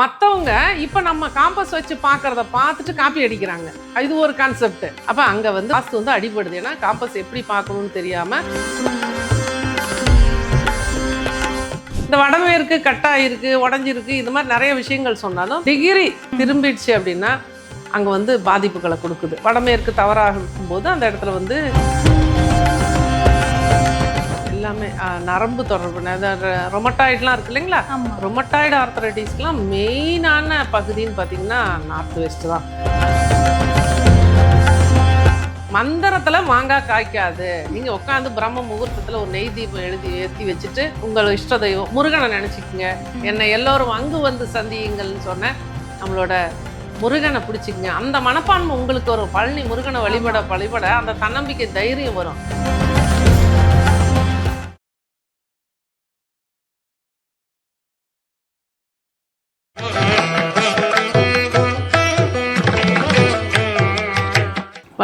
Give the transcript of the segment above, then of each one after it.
மற்றவங்க இப்போ நம்ம காம்பஸ் வச்சு பார்க்கறத பார்த்துட்டு காப்பி அடிக்கிறாங்க. இது ஒரு கான்செப்ட் அப்போ அங்கே வந்து வாஸ்து வந்து அடிபடுது. ஏன்னா காம்பஸ் எப்படி பார்க்கணும்னு தெரியாமல் இந்த வடமேற்கு கட்டாயிருக்கு உடஞ்சிருக்கு இது மாதிரி நிறைய விஷயங்கள் சொன்னாலும் டிகிரி திரும்பிடுச்சு அப்படின்னா அங்கே வந்து பாதிப்புகளை கொடுக்குது. வடமேற்கு தவறாக இருக்கும்போது அந்த இடத்துல வந்து எல்லாமே நரம்பு தொடர்பு ரொமட்டாய்ட்லாம் இருக்கு இல்லைங்களா? ரொமட்டாய்டு ஆர்த்தரைட்டிஸ்க்குலாம் மெயினான பகுதின்னு பார்த்தீங்கன்னா நார்த் வெஸ்ட் தான். மந்திரத்தில் மாங்காய் காய்க்காது. நீங்கள் உட்காந்து பிரம்ம முகூர்த்தத்தில் ஒரு நெய் தீபம் எழுதி ஏற்றி வச்சுட்டு உங்கள் இஷ்ட தெய்வம் முருகனை நினச்சிக்கங்க. என்னை எல்லோரும் அங்கு வந்து சந்தியுங்கள்னு சொன்னேன் நம்மளோட முருகனை பிடிச்சிக்கங்க. அந்த மனப்பான்மை உங்களுக்கு ஒரு பழனி முருகனை வழிபட வழிபட அந்த தன்னம்பிக்கை தைரியம் வரும்.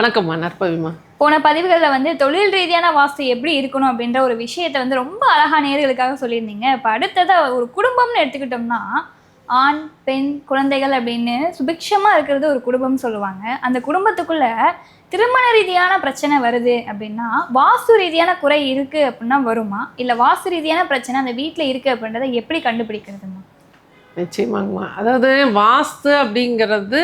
வணக்கம்மா நற்பவிமா போன பதிவுகளில் வந்து தொழில் ரீதியான வாஸ்து எப்படி இருக்கணும் அப்படின்ற ஒரு விஷயத்தை வந்து ரொம்ப அழகா நேர்களுக்காக சொல்லியிருந்தீங்க. இப்போ அடுத்ததா ஒரு குடும்பம்னு எடுத்துக்கிட்டோம்னா ஆண் பெண் குழந்தைகள் அப்படின்னு சுபிக்ஷமா இருக்கிறது ஒரு குடும்பம்னு சொல்லுவாங்க. அந்த குடும்பத்துக்குள்ள திருமண ரீதியான பிரச்சனை வருது அப்படின்னா வாஸ்து ரீதியான குறை இருக்கு அப்படின்னா வருமா? இல்லை வாஸ்து ரீதியான பிரச்சனை அந்த வீட்டில் இருக்கு அப்படின்றத எப்படி கண்டுபிடிக்கிறதுமா? நிச்சயமாங்கம்மா. அதாவது வாஸ்து அப்படிங்கிறது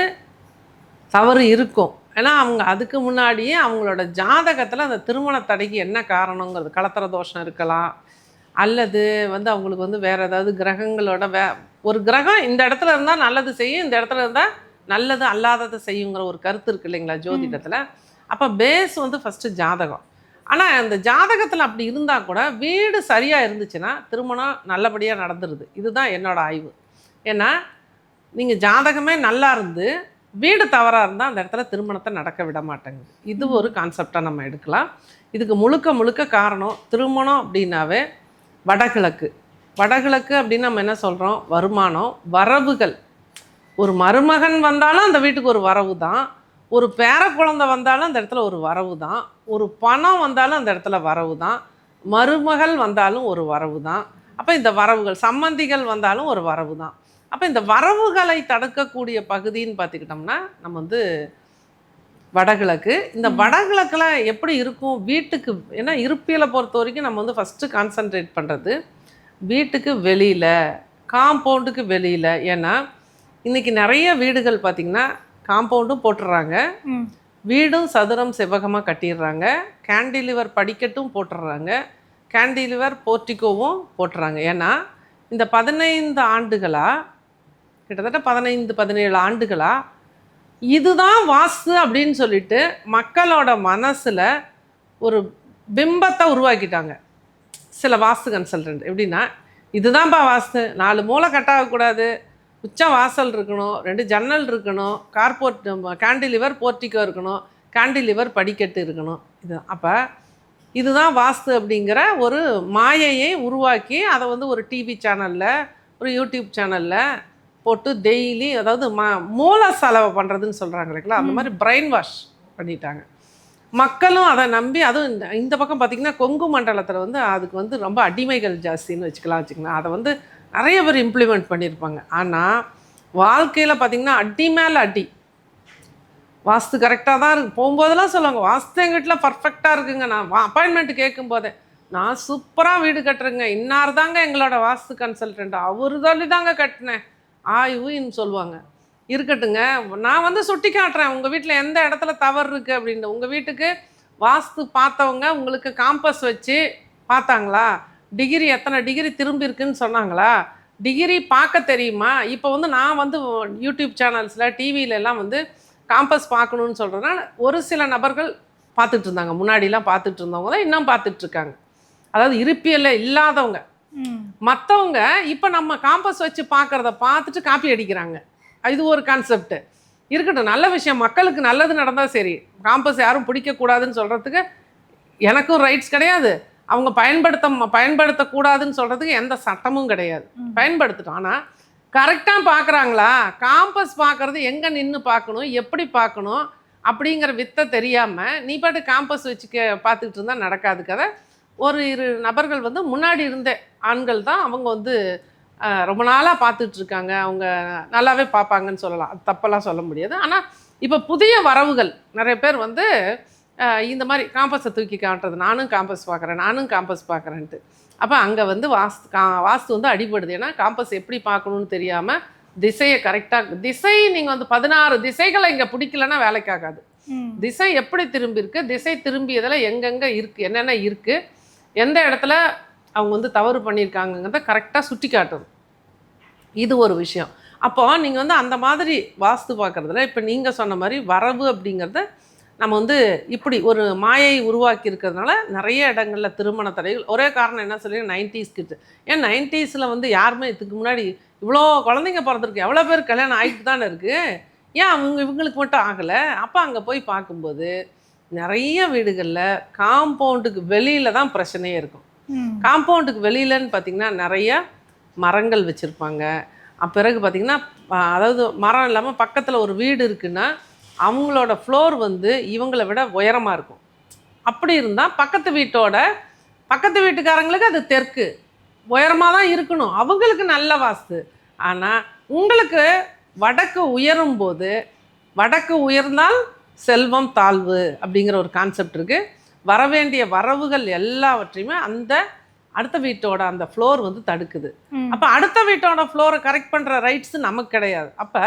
தவறு இருக்கும். ஏன்னா அவங்க அதுக்கு முன்னாடியே அவங்களோட ஜாதகத்தில் அந்த திருமண தடைக்கு என்ன காரணங்கிறது கலத்தர தோஷம் இருக்கலாம் அல்லது வந்து அவங்களுக்கு வந்து வேறு ஏதாவது கிரகங்களோட வே ஒரு கிரகம் இந்த இடத்துல இருந்தால் நல்லது செய்யும் இந்த இடத்துல இருந்தால் நல்லது அல்லாததை செய்யுங்கிற ஒரு கருத்து இருக்கு இல்லைங்களா ஜோதிடத்தில். அப்போ பேஸ் வந்து ஃபஸ்ட்டு ஜாதகம். ஆனால் அந்த ஜாதகத்தில் அப்படி இருந்தால் கூட வீடு சரியாக இருந்துச்சுன்னா திருமணம் நல்லபடியாக நடந்துருது. இதுதான் என்னோட ஆய்வு. ஏன்னா நீங்கள் ஜாதகமே நல்லா இருந்து வீடு தவறாக இருந்தால் அந்த இடத்துல திருமணத்தை நடக்க விட மாட்டேங்குது இது ஒரு கான்செப்டாக நம்ம எடுக்கலாம். இதுக்கு முழுக்க முழுக்க காரணம் திருமணம் அப்படின்னாவே வடகிழக்கு. வடகிழக்கு அப்படின்னு நம்ம என்ன சொல்கிறோம் வருமானம் வரவுகள். ஒரு மருமகன் வந்தாலும் அந்த வீட்டுக்கு ஒரு வரவு தான். ஒரு பேர குழந்தை வந்தாலும் அந்த இடத்துல ஒரு வரவு தான். ஒரு பணம் வந்தாலும் அந்த இடத்துல வரவு தான். மருமகள் வந்தாலும் ஒரு வரவு தான். அப்போ இந்த வரவுகள் சம்மந்திகள் வந்தாலும் ஒரு வரவு தான். அப்போ இந்த வரவுகளை தடுக்கக்கூடிய பகுதின்னு பார்த்துக்கிட்டோம்னா நம்ம வந்து வடகிழக்கு. இந்த வடகிழக்கில் எப்படி இருக்கும்? வீட்டுக்கு ஏன்னா இருப்பியலை பொறுத்த வரைக்கும் நம்ம வந்து ஃபஸ்ட்டு கான்சன்ட்ரேட் பண்ணுறது வீட்டுக்கு வெளியில் காம்பவுண்டுக்கு வெளியில். ஏன்னா இன்றைக்கி நிறைய வீடுகள் பார்த்திங்கன்னா காம்பவுண்டும் போட்டுடுறாங்க. வீடும் சதுரம் செவ்வகமாக கட்டிடுறாங்க. கேண்டிலிவர் படிக்கட்டும் போட்டுடுறாங்க. கேண்டிலிவர் போர்ட்டிகோவும் போட்டுறாங்க ஏன்னா இந்த பதினைந்து ஆண்டுகளாக கிட்டத்தட்ட பதினைந்து பதினேழு ஆண்டுகளாக இதுதான் வாஸ்து அப்படின்னு சொல்லிட்டு மக்களோட மனசில் ஒரு பிம்பத்தை உருவாக்கிட்டாங்க. சில வாஸ்து கன்சல்டன்ட் எப்படின்னா இதுதான்ப்பா வாஸ்து நாலு மூளை கட்டாகக்கூடாது உச்சம் வாசல் இருக்கணும். ரெண்டு ஜன்னல் இருக்கணும். கார்போர்ட் கேண்டிலிவர் போர்ட்டிக்கோ இருக்கணும். கேண்டிலிவர் படிக்கட்டு இருக்கணும். இது அப்போ இதுதான் வாஸ்து அப்படிங்கிற ஒரு மாயையை உருவாக்கி அதை வந்து ஒரு டிவி சேனலில் ஒரு யூடியூப் சேனலில் போட்டு டெய்லி அதாவது ம மூல செலவை பண்ணுறதுன்னு சொல்கிறாங்க இல்லைங்களா? அந்த மாதிரி பிரெயின் வாஷ் பண்ணிட்டாங்க. மக்களும் அதை நம்பி அதுவும் இந்த இந்த பக்கம் பார்த்திங்கன்னா கொங்கு மண்டலத்தில் வந்து அதுக்கு வந்து ரொம்ப அடிமைகள் ஜாஸ்தின்னு வச்சுக்கலாம் வச்சுக்கலாம். அதை வந்து நிறைய பேர் இம்ப்ளிமெண்ட் பண்ணியிருப்பாங்க. ஆனால் வாழ்க்கையில் பார்த்திங்கன்னா அடி மேலே அடி. வாஸ்து கரெக்டாக தான் இருக்கு. போகும்போதெல்லாம் சொல்லுவாங்க வாஸ்து எங்கள் வீட்டில் பர்ஃபெக்டாக இருக்குங்க. நான் அப்பாயின்மெண்ட் கேட்கும் போதே நான் சூப்பராக வீடு கட்டுறேங்க. இன்னார் தாங்க எங்களோட வாஸ்து கன்சல்டன்ட் அவர் சொல்லி தாங்க கட்டினேன். ஆயுன்னு சொல்லுவாங்க. இருக்கட்டுங்க. நான் வந்து சுட்டி காட்டுறேன். உங்கள் வீட்டில் எந்த இடத்துல தவறு இருக்குது அப்படின்னு உங்கள் வீட்டுக்கு வாஸ்து பார்த்தவங்க உங்களுக்கு காம்பஸ் வச்சு பார்த்தாங்களா? டிகிரி எத்தனை டிகிரி திரும்பி இருக்குன்னு சொன்னாங்களா? டிகிரி பார்க்க தெரியுமா? இப்போ வந்து நான் வந்து யூடியூப் சேனல்ஸில் டிவியில எல்லாம் வந்து காம்பஸ் பார்க்கணுன்னு சொல்கிறேன்னா ஒரு சில நபர்கள் பார்த்துட்டு இருந்தாங்க. முன்னாடிலாம் பார்த்துட்டு இருந்தவங்க தான் இன்னும் பார்த்துட்ருக்காங்க அதாவது இருப்பியல்ல இல்லாதவங்க. மற்றவங்க இப்போ நம்ம காம்பஸ் வச்சு பார்க்குறத பார்த்துட்டு காப்பி அடிக்கிறாங்க. இது ஒரு கான்செப்ட் இருக்கட்டும் நல்ல விஷயம். மக்களுக்கு நல்லது நடந்தால் சரி. காம்பஸ் யாரும் பிடிக்கக்கூடாதுன்னு சொல்கிறதுக்கு எனக்கும் ரைட்ஸ் கிடையாது. அவங்க பயன்படுத்த பயன்படுத்தக்கூடாதுன்னு சொல்கிறதுக்கு எந்த சட்டமும் கிடையாது. பயன்படுத்தட்டும். ஆனால் கரெக்டாக பார்க்குறாங்களா காம்பஸ் பார்க்குறது எங்கே நின்று பார்க்கணும் எப்படி பார்க்கணும் அப்படிங்கிற வித்தை தெரியாமல் நீ பாட்டு காம்பஸ் வச்சு பார்த்துக்கிட்டு இருந்தால் நடக்காது கதை. ஒரு இரு நபர்கள் வந்து முன்னாடி இருந்த ஆண்கள் தான் அவங்க வந்து ரொம்ப நாளாக பார்த்துட்டு இருக்காங்க அவங்க நல்லாவே பார்ப்பாங்கன்னு சொல்லலாம். அது தப்பெல்லாம் சொல்ல முடியாது. ஆனால் இப்போ புதிய வரவுகள் நிறைய பேர் வந்து இந்த மாதிரி காம்பஸை தூக்கி காட்டுறது நானும் காம்பஸ் பார்க்குறேன் நானும் காம்பஸ் பார்க்குறேன்ட்டு. அப்போ அங்கே வந்து வாஸ்து கா வாஸ்து வந்து அடிபடுது. ஏன்னா காம்பஸ் எப்படி பார்க்கணும்னு தெரியாமல் திசையை கரெக்டாக திசை நீங்கள் வந்து பதினாறு திசைகளை இங்கே பிடிக்கலன்னா வேலைக்காகாது. திசை எப்படி திரும்பி இருக்கு திசை திரும்பியதில் எங்கெங்கே இருக்குது என்னென்ன இருக்குது எந்த இடத்துல அவங்க வந்து தவறு பண்ணியிருக்காங்கங்கிறத கரெக்டாக சுட்டி காட்டுது இது ஒரு விஷயம். அப்போ நீங்கள் வந்து அந்த மாதிரி வாஸ்து பார்க்குறதுல இப்போ நீங்கள் சொன்ன மாதிரி வரவு அப்படிங்கிறத நம்ம வந்து இப்படி ஒரு மாயை உருவாக்கி இருக்கிறதுனால நிறைய இடங்களில் திருமண தடைகள். ஒரே காரணம் என்ன சொல்லி நைன்டிஸ் கிட்டு. ஏன் நைன்டிஸில் வந்து யாருமே இதுக்கு முன்னாடி இவ்வளோ குழந்தைங்க பிறந்திருக்கு எவ்வளோ பேர் கல்யாணம் ஆகிட்டு தானே இருக்குது ஏன் அவங்க இவங்களுக்கு மட்டும் ஆகலை? அப்போ அங்கே போய் பார்க்கும்போது நிறைய வீடுகளில் காம்பவுண்டுக்கு வெளியில் தான் பிரச்சனையே இருக்கும். காம்பவுண்டுக்கு வெளியிலன்னு பார்த்தீங்கன்னா நிறைய மரங்கள் வச்சுருப்பாங்க. பிறகு பார்த்தீங்கன்னா அதாவது மரம் இல்லாமல் பக்கத்தில் ஒரு வீடு இருக்குன்னா அவங்களோட ஃப்ளோர் வந்து இவங்களை விட உயரமாக இருக்கும். அப்படி இருந்தால் பக்கத்து வீட்டோட பக்கத்து வீட்டுக்காரங்களுக்கு அது தெற்கு. உயரமாக தான் இருக்கணும். அவங்களுக்கு நல்ல வாஸ்து. ஆனால் உங்களுக்கு வடக்கு உயரும் போது வடக்கு உயர்ந்தால் செல்வம் தாழ்வு அப்படிங்கிற ஒரு கான்செப்ட் இருக்குது வரவேண்டிய வரவுகள் எல்லாவற்றையுமே அந்த அடுத்த வீட்டோட அந்த ஃப்ளோர் வந்து தடுக்குது. அப்போ அடுத்த வீட்டோட ஃப்ளோரை கரெக்ட் பண்ணுற ரைட்ஸ் நமக்கு கிடையாது. அப்போ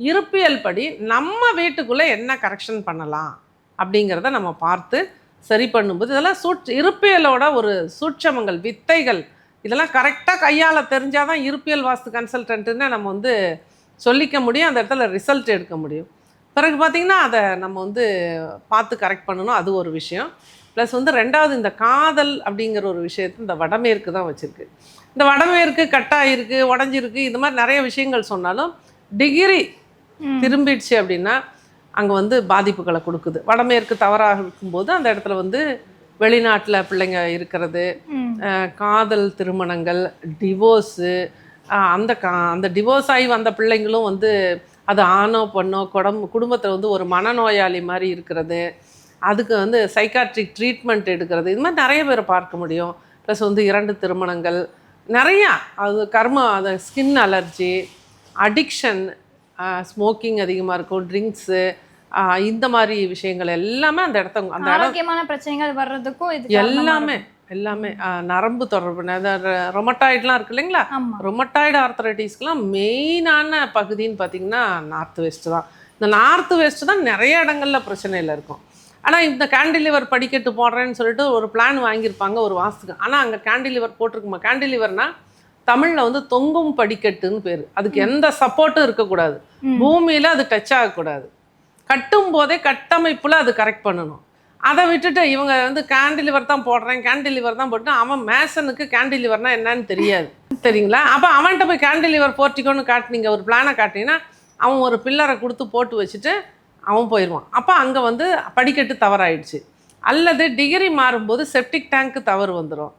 இருப்பியல் படி நம்ம வீட்டுக்குள்ளே என்ன கரெக்ஷன் பண்ணலாம் அப்படிங்கிறத நம்ம பார்த்து சரி பண்ணும்போது இதெல்லாம் சூட் இருப்பியலோட ஒரு சூட்சமங்கள் வித்தைகள் இதெல்லாம் கரெக்டாக கையாள தெரிஞ்சால் தான் இருப்பியல் வாஸ்து கன்சல்டன்ட்டுன்னு நம்ம வந்து சொல்லிக்க முடியும். அந்த இடத்துல ரிசல்ட் எடுக்க முடியும். பிறகு பார்த்திங்கன்னா அதை நம்ம வந்து பார்த்து கரெக்ட் பண்ணணும். அது ஒரு விஷயம். ப்ளஸ் வந்து ரெண்டாவது இந்த காதல் அப்படிங்கிற ஒரு விஷயத்தை இந்த வடமேற்கு தான் வச்சுருக்கு. இந்த வடமேற்கு கட்டாயிருக்கு உடஞ்சிருக்கு இந்த மாதிரி நிறைய விஷயங்கள் சொன்னாலும் டிகிரி. திரும்பிடுச்சு அப்படின்னா அங்கே வந்து பாதிப்புகளை கொடுக்குது. வடமேற்கு தவறாக இருக்கும்போது அந்த இடத்துல வந்து வெளிநாட்டில் பிள்ளைங்க இருக்கிறது காதல் திருமணங்கள் டிவோர்ஸு அந்த கா அந்த டிவோர்ஸ் ஆகி வந்த பிள்ளைங்களும் வந்து அது ஆணோ பொண்ணோ குடம் குடும்பத்தில் வந்து ஒரு மனநோயாளி மாதிரி இருக்கிறது. அதுக்கு வந்து சைக்காட்ரிக் ட்ரீட்மெண்ட் எடுக்கிறது. இது மாதிரி நிறைய பேரை பார்க்க முடியும். ப்ளஸ் வந்து இரண்டு திருமணங்கள். நிறையா அது கர்ம அந்த ஸ்கின் அலர்ஜி அடிக்ஷன் ஸ்மோக்கிங் அதிகமாக இருக்கும் ட்ரிங்க்ஸு இந்த மாதிரி விஷயங்கள் எல்லாமே அந்த இடத்த அந்த ஆரோக்கியமான பிரச்சனைகள் வர்றதுக்கும் எல்லாமே. எல்லாமே நரம்பு தொடர்பு ரொமட்டாய்டுலாம் இருக்கு இல்லைங்களா? ரொமட்டாய்டு ஆர்த்தரைட்டிஸ்க்குலாம் மெயினான பகுதின்னு பார்த்தீங்கன்னா நார்த் வெஸ்ட் தான். இந்த நார்த் வெஸ்ட் தான் நிறைய இடங்கள்ல பிரச்சனையில் இருக்கும். ஆனால் இந்த கேண்டிலிவர் படிக்கட்டு போடுறேன்னு சொல்லிட்டு ஒரு பிளான் வாங்கியிருப்பாங்க ஒரு வாஸ்துக்கு ஆனால் அங்கே கேண்டிலிவர் போட்டிருக்குமா? கேண்டிலிவர்னா தமிழில் வந்து தொங்கும் படிக்கட்டுன்னு பேர். அதுக்கு எந்த சப்போர்ட்டும் இருக்கக்கூடாது. பூமியில் அது டச் ஆகக்கூடாது. கட்டும் போதே கட்டமைப்பில் அது கரெக்ட் பண்ணணும். அதை விட்டுட்டு இவங்க வந்து கேண்டிலிவர் தான் போடுறேன் கேண்டிலிவர் தான் போட்டு அவன் மேசனுக்கு கேண்டிலிவர்னா என்னன்னு தெரியாது. சரிங்களா அப்போ அவன்கிட்ட போய் கேண்டிலிவர் போர்ட்டிக்கோன்னு காட்டினீங்க ஒரு பிளானை காட்டினீங்கன்னா அவன் ஒரு பில்லரை கொடுத்து போட்டு வச்சுட்டு அவன் போயிடுவான் அப்போ அங்கே வந்து படிக்கட்டு தவறாயிடுச்சு. அல்லது டிகிரி மாறும்போது செப்டிக் டேங்க்கு தவறு வந்துடும்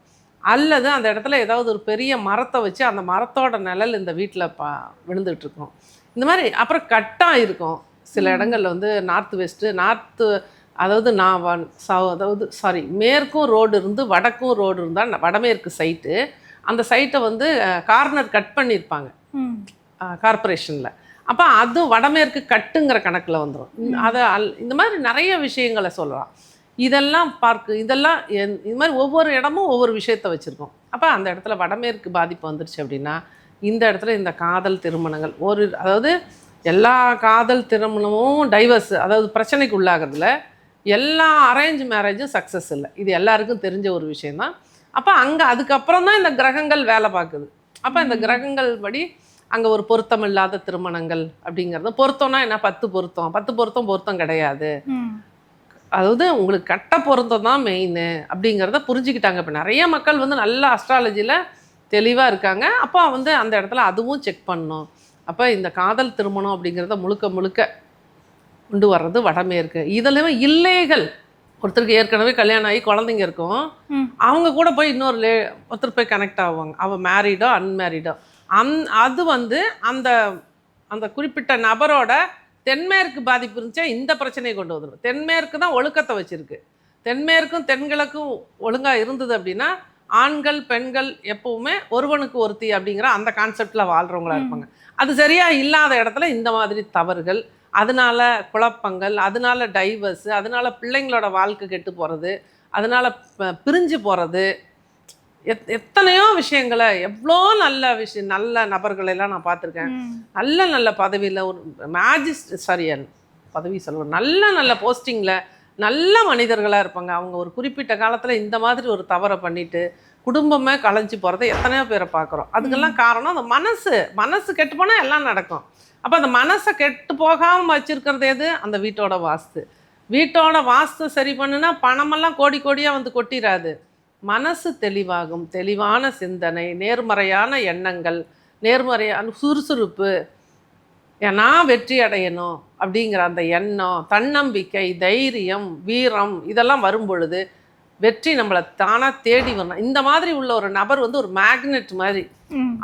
அல்லது அந்த இடத்துல ஏதாவது ஒரு பெரிய மரத்தை வச்சு அந்த மரத்தோட நிழல் இந்த வீட்டில் பா விழுந்துட்டு இருக்கும் இந்த மாதிரி அப்புறம் கட்டாக இருக்கும். சில இடங்கள்ல வந்து நார்த் வெஸ்ட்டு நார்த்து அதாவது நான் அதாவது சாரி மேற்கும் ரோடு இருந்து வடக்கும் ரோடு இருந்தால் வடமேற்கு சைட்டு அந்த சைட்டை வந்து கார்னர் கட் பண்ணியிருப்பாங்க ம். கார்ப்பரேஷனில் அப்போ அது வடமேற்கு கட்டுங்கிற கணக்கில் வந்துடும் அதை அல் இந்த மாதிரி நிறைய விஷயங்களை சொல்லலாம். இதெல்லாம் பார்க்கு இதெல்லாம் இது மாதிரி ஒவ்வொரு இடமும் ஒவ்வொரு விஷயத்தை வச்சுருக்கோம். அப்போ அந்த இடத்துல வடமேற்கு பாதிப்பு வந்துருச்சு அப்படின்னா இந்த இடத்துல இந்த காதல் திருமணங்கள் ஒரு அதாவது எல்லா காதல் திருமணமும் டைவர்ஸ் அதாவது பிரச்சனைக்கு உள்ளாகிறதுல எல்லா அரேஞ்ச் மேரேஜும் சக்ஸஸ் இல்லை. இது எல்லாருக்கும் தெரிஞ்ச ஒரு விஷயம்தான். அப்போ அங்கே அதுக்கப்புறம் தான் இந்த கிரகங்கள் வேலை பார்க்குது. அப்போ இந்த கிரகங்கள் படி அங்கே ஒரு பொருத்தம் இல்லாத திருமணங்கள் அப்படிங்கிறது பொருத்தம்னா என்ன? பத்து பொருத்தம். பத்து பொருத்தம் பொருத்தம் கிடையாது. அதாவது உங்களுக்கு கட்ட பொருத்தம் தான் மெயின் அப்படிங்கிறத புரிஞ்சுக்கிட்டாங்க. இப்போ நிறைய மக்கள் வந்து நல்ல அஸ்ட்ராலஜியில் தெளிவாக இருக்காங்க. அப்போ வந்து அந்த இடத்துல அதுவும் செக் பண்ணணும். அப்போ இந்த காதல் திருமணம் அப்படிங்கிறத முழுக்க முழுக்க கொண்டு வர்றது வடமேற்கு. இதுலயுமே இல்லைகள். ஒருத்தருக்கு ஏற்கனவே கல்யாணம் ஆகி குழந்தைங்க இருக்கும். அவங்க கூட போய் இன்னொரு லே ஒருத்தர் போய் கனெக்ட் ஆவாங்க. அவள் மேரீடோ அன்மேரீடோ அந் அது வந்து அந்த அந்த குறிப்பிட்ட நபரோட தென்மேற்கு பாதிப்பு இருந்துச்சா இந்த பிரச்சனையை கொண்டு வந்துடும் தென்மேற்கு தான் ஒழுக்கத்தை வச்சிருக்கு. தென்மேற்கும் தென்கிழக்கும் ஒழுங்காக இருந்தது அப்படின்னா ஆண்கள் பெண்கள் எப்பவுமே ஒருவனுக்கு ஒருத்தி அப்படிங்கிற அந்த கான்செப்டில் வாழ்கிறவங்களா இருப்பாங்க. அது சரியா இல்லாத இடத்துல இந்த மாதிரி தவறுகள் அதனால குழப்பங்கள் அதனால டைவர்ஸ் அதனால பிள்ளைங்களோட வாழ்க்கை கெட்டு போகிறது அதனால பிரிஞ்சு போகிறது எத் எத்தனையோ விஷயங்களை எவ்வளோ நல்ல விஷயம் நல்ல நபர்களை எல்லாம் நான் பார்த்துருக்கேன். நல்ல நல்ல பதவியில் ஒரு மேஜிஸ்ட் சாரி பதவி சொல்லுவோம் நல்ல நல்ல போஸ்டிங்கில் நல்ல மனிதர்களாக இருப்பாங்க. அவங்க ஒரு குறிப்பிட்ட காலத்தில் இந்த மாதிரி ஒரு தவறை பண்ணிட்டு குடும்பமே களைஞ்சு போகிறத எத்தனையோ பேரை பார்க்குறோம். அதுக்கெல்லாம் காரணம் அந்த மனசு. மனசு கெட்டு போனால் எல்லாம் நடக்கும். அப்போ அந்த மனசை கெட்டு போகாமல் வச்சுருக்கிறது எது? அந்த வீட்டோட வாஸ்து. வீட்டோட வாஸ்து சரி பண்ணுனா பணமெல்லாம் கோடி கோடியாக வந்து கொட்டிடாது மனசு தெளிவாகும். தெளிவான சிந்தனை நேர்மறையான எண்ணங்கள் நேர்மறையான சுறுசுறுப்பு. நான் வெற்றி அடையணும் அப்படிங்கிற அந்த எண்ணம் தன்னம்பிக்கை தைரியம் வீரம் இதெல்லாம் வரும் பொழுது வெற்றி நம்மளை தானாக தேடி வரணும். இந்த மாதிரி உள்ள ஒரு நபர் வந்து ஒரு மேக்னெட் மாதிரி.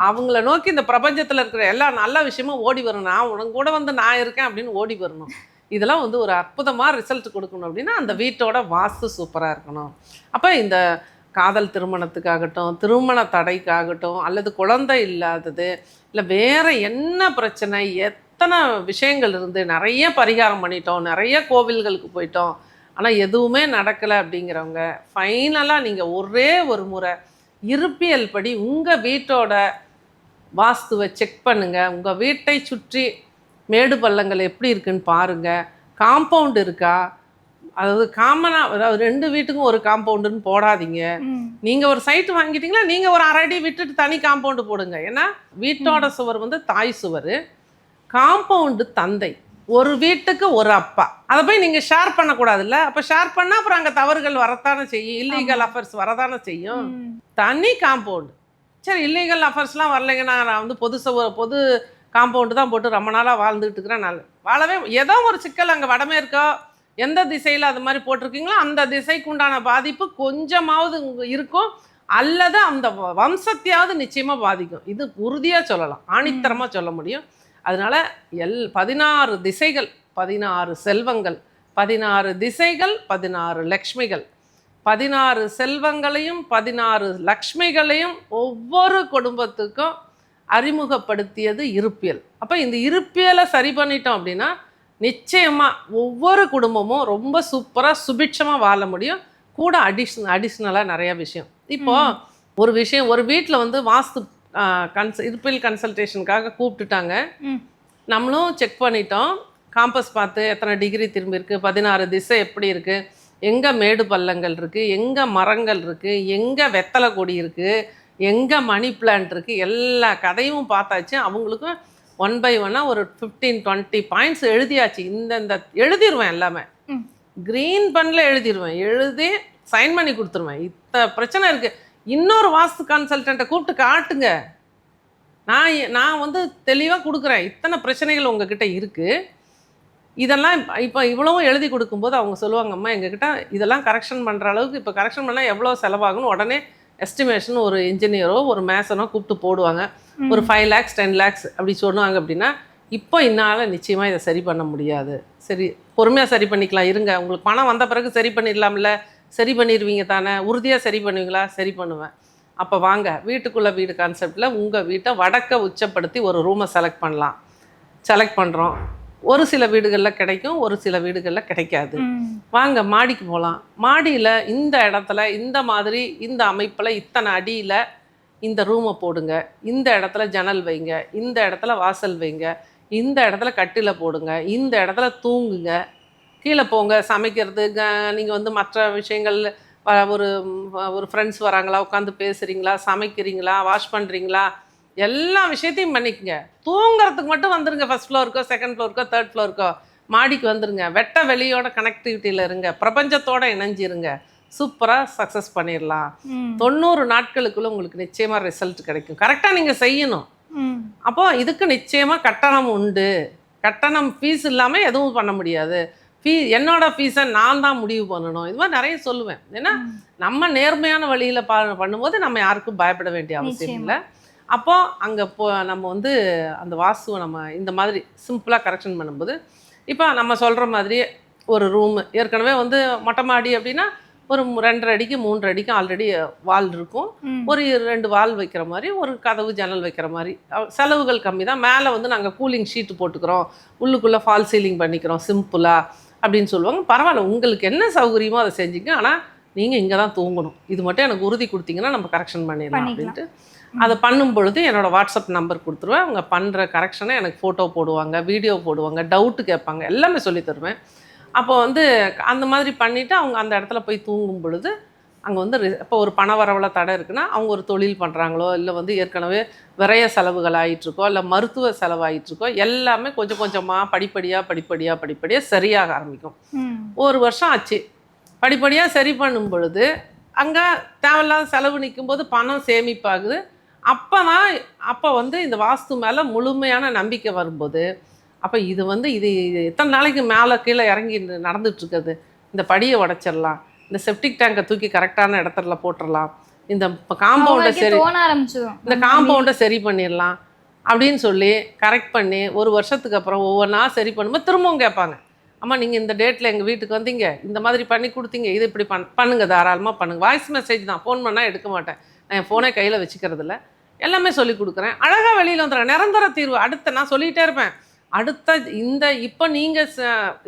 அவங்கள நோக்கி இந்த பிரபஞ்சத்தில் இருக்கிற எல்லா நல்ல விஷயமும் ஓடி வரணும். நான் உனக்கு கூட வந்து நான் இருக்கேன் அப்படின்னு ஓடி வரணும். இதெல்லாம் வந்து ஒரு அற்புதமாக ரிசல்ட் கொடுக்கணும் அப்படின்னா அந்த வீட்டோட வாஸ்து சூப்பராக இருக்கணும். அப்போ இந்த காதல் திருமணத்துக்காகட்டும் திருமண தடைக்காகட்டும் அல்லது குழந்தை இல்லாதது இல்லை வேற என்ன பிரச்சனை எத்தனை விஷயங்கள் இருந்து நிறைய பரிகாரம் பண்ணிட்டோம் நிறைய கோவில்களுக்கு போயிட்டோம் ஆனால் எதுவுமே நடக்கலை அப்படிங்கிறவங்க ஃபைனலாக நீங்கள் ஒரே ஒரு முறை இருப்பியல் படி உங்கள் வீட்டோட வாஸ்துவை செக் பண்ணுங்க. உங்கள் வீட்டை சுற்றி மேடு பள்ளங்கள் எப்படி இருக்குன்னு பாருங்க. காம்பவுண்ட் இருக்கா? அதாவது காமனாக அதாவது ரெண்டு வீட்டுக்கும் ஒரு காம்பவுண்டுன்னு போடாதீங்க. நீங்கள் ஒரு சைட் வாங்கிட்டீங்களா? நீங்கள் ஒரு அரை அடி விட்டுட்டு தனி காம்பவுண்டு போடுங்க. ஏன்னா வீட்டோட சுவர் வந்து தாய் சுவர். காம்பவுண்டு தந்தை. ஒரு வீட்டுக்கு ஒரு அப்பா. அதை போய் நீங்கள் ஷேர் பண்ணக்கூடாதுல்ல. அப்போ ஷேர் பண்ணால் அப்புறம் அங்கே தவறுகள் வரத்தானே செய்யும். இல்லீகல் அஃபேர்ஸ் வரதானே செய்யும். தனி காம்பவுண்டு சரி இல்லீகல் அஃபேர்ஸ்லாம் வரலைங்க. நான் வந்து பொது பொது காம்பவுண்டு தான் போட்டு ரொம்ப நாளாக வாழ்ந்துட்டு இருக்கிறேன் நான். வாழவே ஏதோ ஒரு சிக்கல் அங்கே வடமேற்கோ எந்த திசையில் அது மாதிரி போட்டிருக்கீங்களோ அந்த திசைக்கு உண்டான பாதிப்பு கொஞ்சமாவது இருக்கும். அல்லது அந்த வம்சத்தையாவது நிச்சயமாக பாதிக்கும். இது உறுதியாக சொல்லலாம். ஆணித்தரமாக சொல்ல முடியும். அதனால எல் பதினாறு திசைகள் பதினாறு செல்வங்கள் பதினாறு திசைகள் பதினாறு லக்ஷ்மிகள். பதினாறு செல்வங்களையும் பதினாறு லக்ஷ்மிகளையும் ஒவ்வொரு குடும்பத்துக்கும் அறிமுகப்படுத்தியது இருப்பியல். அப்போ இந்த இருப்பியலை சரி பண்ணிட்டோம் அப்படின்னா நிச்சயமாக ஒவ்வொரு குடும்பமும் ரொம்ப சூப்பராக சுபிட்சமாக வாழ முடியும். கூட அடிஷ்ன அடிஷ்னலாக நிறைய விஷயம். இப்போ ஒரு விஷயம் ஒரு வீட்டில் வந்து வாஸ்து கன்ஸ் இருப்பியல் கன்சல்டேஷனுக்காக கூப்பிட்டுட்டாங்க. நம்மளும் செக் பண்ணிட்டோம். காம்பஸ் பார்த்து எத்தனை டிகிரி திரும்பி இருக்கு பதினாறு திசை எப்படி இருக்கு எங்கே மேடு பள்ளங்கள் இருக்குது எங்கே மரங்கள் இருக்குது எங்கே வெத்தலை கொடி இருக்குது எங்கே மணி பிளான்ட் இருக்குது எல்லா கதையும் பார்த்தாச்சு. அவங்களுக்கும் ஒன் பை ஒன்னாக ஒரு ஃபிஃப்டீன் டுவெண்ட்டி பாயிண்ட்ஸ் எழுதியாச்சு. இந்தந்த எழுதிருவேன் எல்லாமே. க்ரீன் பண்ணில் எழுதிருவேன். எழுதி சைன் பண்ணி கொடுத்துருவேன். இத்த பிரச்சனை இருக்குது இன்னொரு வாஸ்து கன்சல்டண்ட்டை கூப்பிட்டு காட்டுங்க. நான் நான் வந்து தெளிவாக கொடுக்குறேன். இத்தனை பிரச்சனைகள் உங்ககிட்ட இருக்குது இதெல்லாம் இப்ப- இப்போ இவ்வளவும் எழுதி கொடுக்கும்போது அவங்க சொல்லுவாங்க அம்மா எங்ககிட்ட இதெல்லாம் கரெக்ஷன் பண்ணுற அளவுக்கு இப்போ கரெக்ஷன் பண்ணால் எவ்வளோ செலவாகும்னு உடனே எஸ்டிமேஷன் ஒரு இன்ஜினியரோ ஒரு மேசனோ கூப்பிட்டு போடுவாங்க. ஒரு ஃபைவ் லேக்ஸ் டென் லேக்ஸ் அப்படி சொன்னாங்க அப்படின்னா இப்போ இன்னால் நிச்சயமாக இதை சரி பண்ண முடியாது. சரி பொறுமையாக சரி பண்ணிக்கலாம். இருங்க. உங்களுக்கு பணம் வந்த பிறகு சரி பண்ணிடலாம்ல. சரி பண்ணிடுவீங்க தானே? உறுதியாக சரி பண்ணுவீங்களா? சரி பண்ணுவேன். அப்போ வாங்க வீட்டுக்குள்ளே வீடு கான்செப்டில் உங்கள் வீட்டை வடக்க உச்சப்படுத்தி ஒரு ரூமை செலக்ட் பண்ணலாம். செலக்ட் பண்ணுறோம் ஒரு சில வீடுகளில் கிடைக்கும் ஒரு சில வீடுகளில் கிடைக்காது. வாங்க மாடிக்கு போகலாம் மாடியில் இந்த இடத்துல இந்த மாதிரி இந்த அமைப்பில் இத்தனை அடியில் இந்த ரூமை போடுங்க. இந்த இடத்துல ஜன்னல் வைங்க. இந்த இடத்துல வாசல் வைங்க. இந்த இடத்துல கட்டில போடுங்க. இந்த இடத்துல தூங்குங்க. கீழே போங்க சமைக்கிறது நீங்கள் வந்து மற்ற விஷயங்கள் ஒரு ஒரு ஃப்ரெண்ட்ஸ் வராங்களா உட்காந்து பேசுகிறீங்களா சமைக்கிறீங்களா வாஷ் பண்ணுறீங்களா எல்லா விஷயத்தையும் பண்ணிக்கங்க. தூங்குறதுக்கு மட்டும் வந்துருங்க ஃபர்ஸ்ட் ஃப்ளோருக்கோ செகண்ட் ஃப்ளோருக்கோ தேர்ட் ஃப்ளோருக்கோ மாடிக்கு வந்துருங்க. வெட்ட வெளியோட கனெக்டிவிட்டியில் இருங்க. பிரபஞ்சத்தோட இணைஞ்சிருங்க. சூப்பராக சக்ஸஸ் பண்ணிடலாம். தொண்ணூறு நாட்களுக்குள்ள உங்களுக்கு நிச்சயமாக ரிசல்ட் கிடைக்கும். கரெக்டாக நீங்கள் செய்யணும். அப்போ இதுக்கு நிச்சயமாக கட்டணம் உண்டு. கட்டணம் ஃபீஸ் இல்லாமல் எதுவும் பண்ண முடியாது. ஃபீ என்னோட ஃபீஸை நான் தான் முடிவு பண்ணணும். இது மாதிரி நிறைய சொல்லுவேன். ஏன்னா நம்ம நேர்மையான வழியில் பா பண்ணும்போது நம்ம யாருக்கும் பயப்பட வேண்டிய அவசியம். இல்லை. அப்போ அங்கே போ நம்ம வந்து அந்த வாஸ்துவை நம்ம இந்த மாதிரி சிம்பிளாக கரெக்ஷன் பண்ணும்போது இப்போ நம்ம சொல்கிற மாதிரியே ஒரு ரூம் ஏற்கனவே வந்து மொட்டை மாடி அப்படின்னா ஒரு ரெண்டரை அடிக்கு மூன்றரை அடிக்கு ஆல்ரெடி வால் இருக்கும். ஒரு ரெண்டு வால் வைக்கிற மாதிரி ஒரு கதவு ஜன்னல் வைக்கிற மாதிரி. செலவுகள் கம்மி தான். மேலே வந்து நாங்கள் கூலிங் ஷீட்டு போட்டுக்கிறோம். உள்ளுக்குள்ளே ஃபால் சீலிங் பண்ணிக்கிறோம். சிம்பிளாக அப்படின்னு சொல்லுவாங்க. பரவாயில்ல உங்களுக்கு என்ன சௌகரியமோ அதை செஞ்சுங்க. ஆனால் நீங்கள் இங்கே தான் தூங்கணும். இது மட்டும் எனக்கு உறுதி கொடுத்தீங்கன்னா நம்ம கரெக்ஷன் பண்ணிடலாம். அப்படின்ட்டு. அதை பண்ணும் பொழுது என்னோட வாட்ஸ்அப் நம்பர் கொடுத்துருவேன். அவங்க பண்ணுற கரெக்ஷனை எனக்கு ஃபோட்டோ போடுவாங்க வீடியோ போடுவாங்க டவுட்டு கேட்பாங்க. எல்லாமே சொல்லி தருவேன். அப்போ வந்து அந்த மாதிரி பண்ணிவிட்டு அவங்க அந்த இடத்துல போய் தூங்கும் பொழுது அங்கே வந்து இப்போ ஒரு பண வரவில் தடை இருக்குன்னா அவங்க ஒரு தொழில் பண்ணுறாங்களோ இல்லை வந்து ஏற்கனவே விரைய செலவுகள் ஆயிட்டிருக்கோ இல்லை மருத்துவ செலவாயிட்டிருக்கோ எல்லாமே கொஞ்சம் கொஞ்சமாக படிப்படியாக படிப்படியாக படிப்படியாக சரியாக ஆரம்பிக்கும். ஒரு வருஷம் ஆச்சு. படிப்படியாக சரி பண்ணும் பொழுது அங்கே தேவையில்லாத செலவு நிற்கும்போது பணம் சேமிப்பாகுது. அப்போ தான் அப்போ வந்து இந்த வாஸ்து மேலே முழுமையான நம்பிக்கை வரும்போது அப்போ இது வந்து இது எத்தனை நாளைக்கு மேலே கீழே இறங்கி நடந்துட்டு இருக்குது. இந்த படியை உடைச்சிடலாம். இந்த செப்டிக் டேங்கை தூக்கி கரெக்டான இடத்துல போட்டுடலாம் இந்த காம்பவுண்டை சரி இந்த காம்பவுண்டை சரி பண்ணிடலாம். அப்படின்னு சொல்லி கரெக்ட் பண்ணி ஒரு வருஷத்துக்கு அப்புறம் ஒவ்வொன்றா சரி பண்ணும்போது திரும்பவும் கேட்பாங்க. அம்மா நீங்கள் இந்த டேட்டில் எங்கள் வீட்டுக்கு வந்தீங்க. இந்த மாதிரி பண்ணி கொடுத்தீங்க. இது இப்படி பண் பண்ணுங்க தாராளமாக பண்ணுங்க. வாய்ஸ் மெசேஜ் தான். ஃபோன் பண்ணால் எடுக்க மாட்டேன். நான் என் ஃபோனே கையில் வச்சுக்கிறதில்ல எல்லாமே சொல்லி கொடுக்குறேன். அழகாக வெளியில் வந்துடுறேன். நிரந்தர தீர்வு. அடுத்த நான் சொல்லிகிட்டே இருப்பேன். அடுத்த இந்த இப்போ நீங்கள்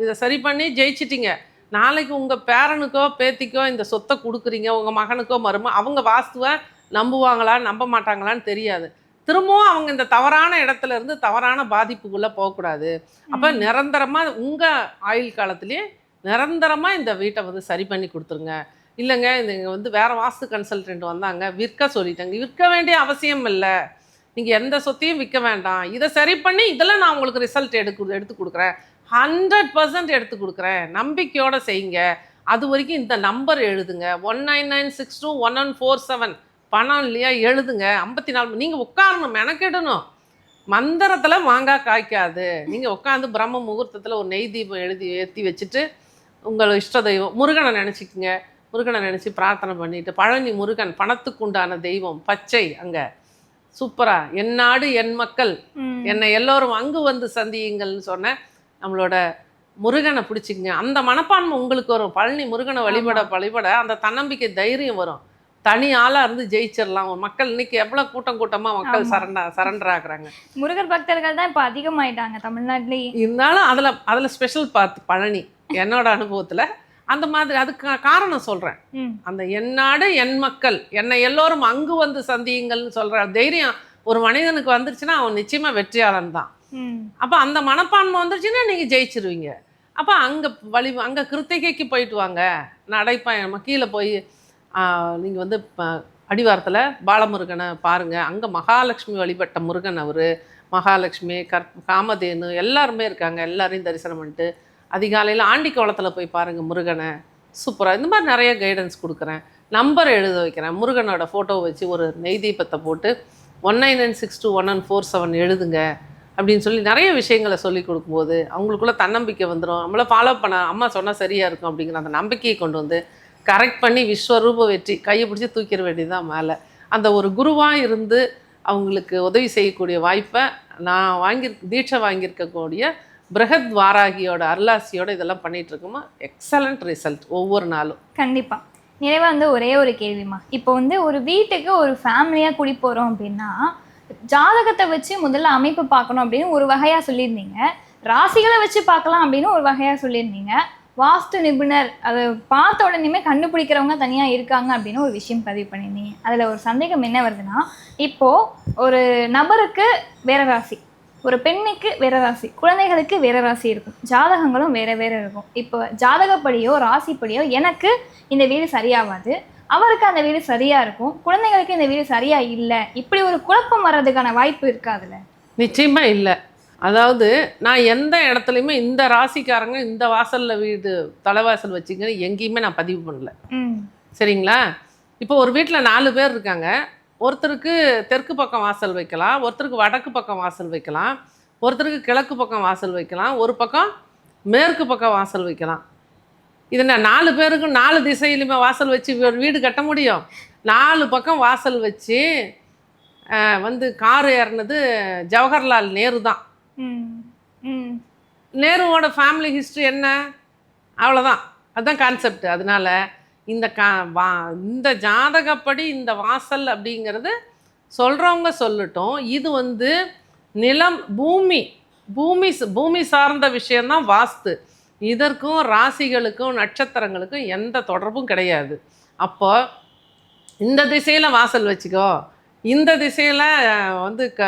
இதை சரி பண்ணி ஜெயிச்சிட்டீங்க. நாளைக்கு உங்கள் பேரனுக்கோ பேத்திக்கோ இந்த சொத்தை கொடுக்குறீங்க உங்கள் மகனுக்கோ மரும அவங்க வாஸ்துவை நம்புவாங்களா நம்ப மாட்டாங்களான்னு தெரியாது. திரும்பவும் அவங்க இந்த தவறான இடத்துல இருந்து தவறான பாதிப்புக்குள்ளே போகக்கூடாது. அப்போ நிரந்தரமாக உங்கள் ஆயுள் காலத்திலேயே நிரந்தரமாக இந்த வீட்டை வந்து சரி பண்ணி கொடுத்துருங்க. இல்லைங்க இந்த இங்க வந்து வேறு வாஸ்து கன்சல்டன்ட் வந்தாங்க விற்க சொல்லிட்டாங்க. விற்க வேண்டிய அவசியம் இல்லை. நீங்கள் எந்த சொத்தையும் விற்க வேண்டாம். இதை சரி பண்ணி இதெல்லாம் நான் உங்களுக்கு ரிசல்ட் எடுக்கு எடுத்து கொடுக்குறேன். ஹண்ட்ரட் பர்சன்ட் எடுத்து கொடுக்குறேன். நம்பிக்கையோடு செய்யுங்க. அது வரைக்கும் இந்த நம்பர் எழுதுங்க. One nine nine six two one one four seven பணம் இல்லையா எழுதுங்க. ஐம்பத்தி நாலு நீங்கள் உட்காரணும் மெனக்கெடணும். மந்திரத்தில் மாங்காய் காய்க்காது. நீங்கள் உட்காந்து பிரம்ம முகூர்த்தத்தில் ஒரு நெய் தீபம் எழுதி ஏற்றி வச்சுட்டு உங்கள் இஷ்ட தெய்வம் முருகனை நினச்சிக்கங்க. முருகனை நினச்சி பிரார்த்தனை பண்ணிட்டு பழனி முருகன் பணத்துக்கு உண்டான தெய்வம் பச்சை அங்கே. சூப்பரா. என் நாடு என் மக்கள். என்னை எல்லோரும் அங்கு வந்து சந்தியுங்கள்னு சொன்ன நம்மளோட முருகனை பிடிச்சிக்கங்க. அந்த மனப்பான்மை உங்களுக்கு வரும். பழனி முருகனை வழிபட வழிபட அந்த தன்னம்பிக்கை தைரியம் வரும். தனி ஆளா இருந்து ஜெயிச்சிடலாம். மக்கள் இன்னைக்கு எவ்வளவு கூட்டம் கூட்டமா மக்கள். சரண்டா சரண்டர் ஆகுறாங்க முருகர் பக்தர்கள் தான் இப்ப அதிகமாயிட்டாங்க தமிழ்நாட்டிலேயே. இருந்தாலும் அதுல அதுல ஸ்பெஷல் பார்த்து பழனி என்னோட அனுபவத்துல அந்த மாதிரி அதுக்கு காரணம் சொல்றேன். ம். அந்த என் நாடு என் மக்கள் என்னை எல்லோரும் அங்கு வந்து சந்தியுங்கள்னு சொல்ற தைரியம் ஒரு மனிதனுக்கு வந்துருச்சுன்னா அவன் நிச்சயமா வெற்றியாளன் தான். அப்போ அந்த மனப்பான்மை வந்துருச்சுன்னா நீங்கள் ஜெயிச்சிருவீங்க. அப்போ அங்கே வழி அங்கே கிருத்திகைக்கு போயிட்டு வாங்க. நடைப்பயணமாக கீழே போய் நீங்கள் வந்து ப- அடிவாரத்தில் பாலமுருகனை பாருங்கள் அங்கே மகாலட்சுமி வழிபட்ட முருகன் அவர் மகாலட்சுமி கற் காமதேனு எல்லாருமே இருக்காங்க. எல்லாரையும் தரிசனம் பண்ணிட்டு அதிகாலையில் ஆண்டி கோலத்தில் போய் பாருங்கள் முருகனை. சூப்பராக இந்த மாதிரி நிறைய கைடன்ஸ் கொடுக்குறேன். நம்பர் எழுத வைக்கிறேன். முருகனோட ஃபோட்டோ வச்சு ஒரு நெய் தீபத்தை போட்டு one nine nine six two one one four seven எழுதுங்க. அப்படின்னு சொல்லி நிறைய விஷயங்களை சொல்லி கொடுக்கும்போது அவங்களுக்குள்ள தன்னம்பிக்கை வந்துடும் நம்மளை ஃபாலோ பண்ண அம்மா சொன்னால் சரியாக இருக்கும் அப்படிங்கிற அந்த நம்பிக்கையை கொண்டு வந்து கரெக்ட் பண்ணி விஸ்வரூப வெற்றி கையை பிடிச்சி தூக்கிட வேண்டியதுதான் மேலே. அந்த ஒரு குருவாக இருந்து அவங்களுக்கு உதவி செய்யக்கூடிய வாய்ப்பை நான் வாங்கி தீட்சை வாங்கியிருக்கக்கூடிய பிரகத் வாராகியோட அருளாசியோட இதெல்லாம் பண்ணிட்டு இருக்கோமா? எக்ஸலண்ட் ரிசல்ட் ஒவ்வொரு நாளும். கண்டிப்பாக நிறைவாக வந்து ஒரே ஒரு கேள்விமா இப்போ வந்து ஒரு வீட்டுக்கு ஒரு ஃபேமிலியாக குடி போகிறோம் அப்படின்னா ஜாதகத்தை வச்சு முதல்ல அமைப்பு பார்க்கணும் அப்படின்னு ஒரு வகையா சொல்லியிருந்தீங்க. ராசிகளை வச்சு பார்க்கலாம் அப்படின்னு ஒரு வகையா சொல்லியிருந்தீங்க. வாஸ்து நிபுணர் அதை பார்த்த உடனேமே கண்டுபிடிக்கிறவங்க தனியாக இருக்காங்க அப்படின்னு ஒரு விஷயம் பதிவு பண்ணியிருந்தீங்க. அதில் ஒரு சந்தேகம் என்ன வருதுன்னா இப்போது ஒரு நபருக்கு வேற ராசி ஒரு பெண்ணுக்கு வேற ராசி குழந்தைகளுக்கு வேற ராசி இருக்கும். ஜாதகங்களும் வேற வேற இருக்கும். இப்போ ஜாதகப்படியோ ராசிப்படியோ எனக்கு இந்த வீடு சரியாகாது. அவருக்கு அந்த வீடு சரியா இருக்கும். குழந்தைகளுக்கு இந்த வீடு சரியா இல்லை. இப்படி ஒரு குழப்பம் வர்றதுக்கான வாய்ப்பு இருக்காதுல்ல நிச்சயமா இல்லை. அதாவது நான் எந்த இடத்துலையுமே இந்த ராசிக்காரங்க இந்த வாசலில் வீடு தலைவாசல் வச்சிங்கன்னு எங்கேயுமே நான் பதிவு பண்ணல. சரிங்களா? இப்போ ஒரு வீட்டில் நாலு பேர் இருக்காங்க. ஒருத்தருக்கு தெற்கு பக்கம் வாசல் வைக்கலாம். ஒருத்தருக்கு வடக்கு பக்கம் வாசல் வைக்கலாம். ஒருத்தருக்கு கிழக்கு பக்கம் வாசல் வைக்கலாம். ஒரு பக்கம் மேற்கு பக்கம் வாசல் வைக்கலாம். இது நான் நாலு பேருக்கு நாலு திசையிலுமே வாசல் வச்சு ஒரு வீடு கட்ட முடியும்? நாலு பக்கம் வாசல் வச்சு வந்து கார் ஏறினது ஜவஹர்லால் நேரு தான். நேருவோட ஃபேமிலி ஹிஸ்ட்ரி என்ன? அவ்வளோதான் அதுதான் கான்செப்ட் அதனால இந்த கா வா இந்த ஜாதகப்படி இந்த வாசல் அப்படிங்கிறது சொல்கிறவங்க சொல்லட்டும். இது வந்து நிலம் பூமி பூமி பூமி சார்ந்த விஷயம்தான் வாஸ்து. இதற்கும் ராசிகளுக்கும் நட்சத்திரங்களுக்கும் எந்த தொடர்பும் கிடையாது. அப்போ இந்த திசையில் வாசல் வச்சுக்கோ. இந்த திசையில் வந்து க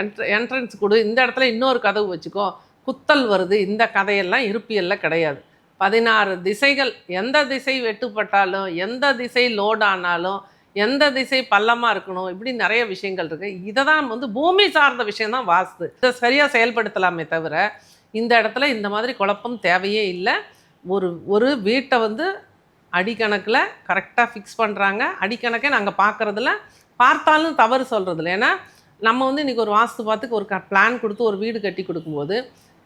என்ட்ர என்ட்ரன்ஸ் கொடு. இந்த இடத்துல இன்னொரு கதவு வச்சுக்கோ. குத்தல் வருது. இந்த கதையெல்லாம் இருப்பியல்ல கிடையாது. பதினாறு திசைகள் எந்த திசை வெட்டுப்பட்டாலும் எந்த திசை லோட் ஆனாலும் எந்த திசை பள்ளமாக இருக்கணும் இப்படி நிறைய விஷயங்கள் இருக்குது இதை தான் வந்து பூமி சார்ந்த விஷயம் தான் வாஸ்து. இதை சரியாக செயல்படுத்தலாமே தவிர இந்த இடத்துல இந்த மாதிரி குழப்பம் தேவையே இல்லை. ஒரு ஒரு வீட்டை வந்து அடிக்கணக்கில் கரெக்டாக ஃபிக்ஸ் பண்ணுறாங்க அடிக்கணக்கே நாங்கள் பார்க்குறதுல பார்த்தாலும் தவறு சொல்கிறதில்ல ஏன்னா நம்ம வந்து இன்றைக்கி ஒரு வாஸ்து பார்த்துக்கு ஒரு பிளான் கொடுத்து ஒரு வீடு கட்டி கொடுக்கும்போது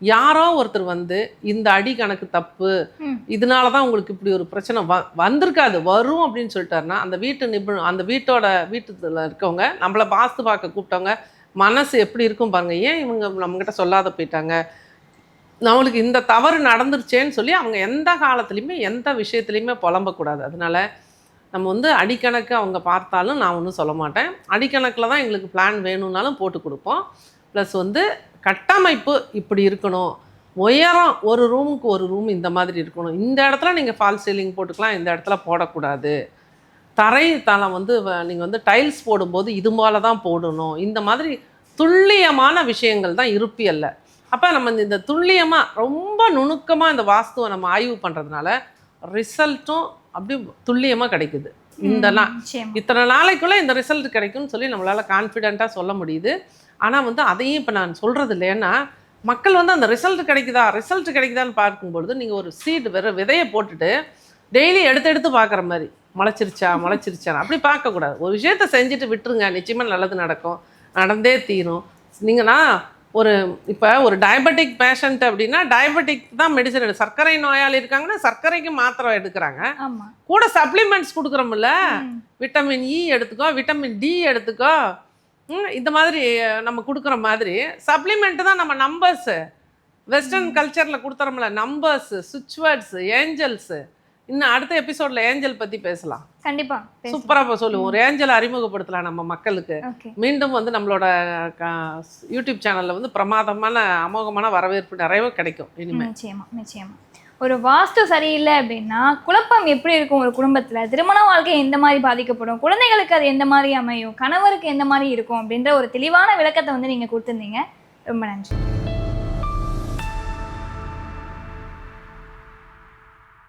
யாரோ ஒருத்தர் வந்து இந்த அடி கணக்கு தப்பு. இதனால தான் உங்களுக்கு இப்படி ஒரு பிரச்சனை வ வந்திருக்காது. வரும் அப்படின்னு சொல்லிட்டாருன்னா அந்த வீட்டு நிபுண அந்த வீட்டோட வீட்டுல இருக்கவங்க நம்மளை வாஸ்து பார்க்க கூப்பிட்டவங்க மனசு எப்படி இருக்கும் பாருங்க. ஏன் இவங்க நம்மக்கிட்ட சொல்லாத போயிட்டாங்க? நம்மளுக்கு இந்த தவறு நடந்துருச்சேன்னு சொல்லி அவங்க எந்த காலத்துலேயுமே எந்த விஷயத்துலையுமே புலம்பக்கூடாது. அதனால நம்ம வந்து அடிக்கணக்கு அவங்க பார்த்தாலும் நான் ஒன்றும் சொல்ல மாட்டேன். அடிக்கணக்கில் தான் எங்களுக்கு பிளான் வேணும்னாலும் போட்டு கொடுப்போம். ப்ளஸ் வந்து கட்டமைப்பு இப்படி இருக்கணும். உயரம் ஒரு ரூமுக்கு ஒரு ரூம் இந்த மாதிரி இருக்கணும். இந்த இடத்துல நீங்கள் ஃபால் சீலிங் போட்டுக்கலாம் இந்த இடத்துல போடக்கூடாது. தரை தளம் வந்து நீங்கள் வந்து டைல்ஸ் போடும்போது இது போல தான் போடணும். இந்த மாதிரி துல்லியமான விஷயங்கள் தான் இருப்பியல்ல. அப்போ நம்ம இந்த- துல்லியமாக ரொம்ப நுணுக்கமாக இந்த வாஸ்துவை நம்ம ஆய்வு பண்ணுறதுனால ரிசல்ட்டும் அப்படி துல்லியமாக கிடைக்குது. இந்த நா- நிச்சயமா. இத்தனை நாளைக்குள்ளே இந்த ரிசல்ட் கிடைக்கும்னு சொல்லி நம்மளால் கான்ஃபிடெண்ட்டாக சொல்ல முடியுது. ஆனால் வந்து அதையும் இப்போ நான் சொல்கிறது இல்லைன்னா மக்கள் வந்து அந்த ரிசல்ட் கிடைக்குதா ரிசல்ட் கிடைக்குதான்னு பார்க்கும்பொழுது நீங்கள் ஒரு சீட் வெறும் விதையை போட்டுட்டு டெய்லி எடுத்து எடுத்து பார்க்குற மாதிரி முளைச்சிருச்சா முளைச்சிருச்சா அப்படி பார்க்கக்கூடாது. ஒரு விஷயத்த செஞ்சுட்டு விட்டுருங்க. நிச்சயமாக நல்லது நடக்கும். நடந்தே தீரும். நீங்கன்னா ஒரு இப்போ ஒரு டயபெட்டிக் பேஷண்ட் அப்படின்னா டயபெட்டிக் தான் மெடிசன் எடு சர்க்கரை நோயாளி இருக்காங்கன்னா சர்க்கரைக்கு மாத்திரை எடுக்கிறாங்க. கூட சப்ளிமெண்ட்ஸ் கொடுக்குறோம்ல. விட்டமின் இ எடுத்துக்கோ விட்டமின் டி எடுத்துக்கோ. இந்த மாதிரி நம்ம கொடுக்குற மாதிரி. சப்ளிமெண்ட் தான் நம்ம நம்பர்ஸு வெஸ்டர்ன் கல்ச்சரில் கொடுத்துறோம்ல நம்பர்ஸு சுவிட்ச் வேர்ட்ஸு ஏஞ்சல்ஸு இன்னும் அடுத்த எபிசோடில் ஏஞ்சல் பற்றி பேசலாம். கண்டிப்பா. சூப்பராக சொல்லுவோம் ஒரு ஏஞ்சலை அறிமுகப்படுத்தலாம் நம்ம மக்களுக்கு. மீண்டும் வந்து நம்மளோட யூடியூப் சேனலில் வந்து பிரமாதமான அமோகமான வரவேற்பு நிறையவே கிடைக்கும் இனிமேல் நிச்சயமா நிச்சயமா. ஒரு வாஸ்து சரியில்லை அப்படின்னா குழப்பம் எப்படி இருக்கும் ஒரு குடும்பத்துல? திருமண வாழ்க்கை எந்த மாதிரி பாதிக்கப்படும்? குழந்தைகளுக்கு அது எந்த மாதிரி அமையும்? கணவருக்கு எந்த மாதிரி இருக்கும் அப்படின்ற ஒரு தெளிவான விளக்கத்தை வந்து நீங்க கொடுத்துருந்தீங்க. ரொம்ப நன்றி.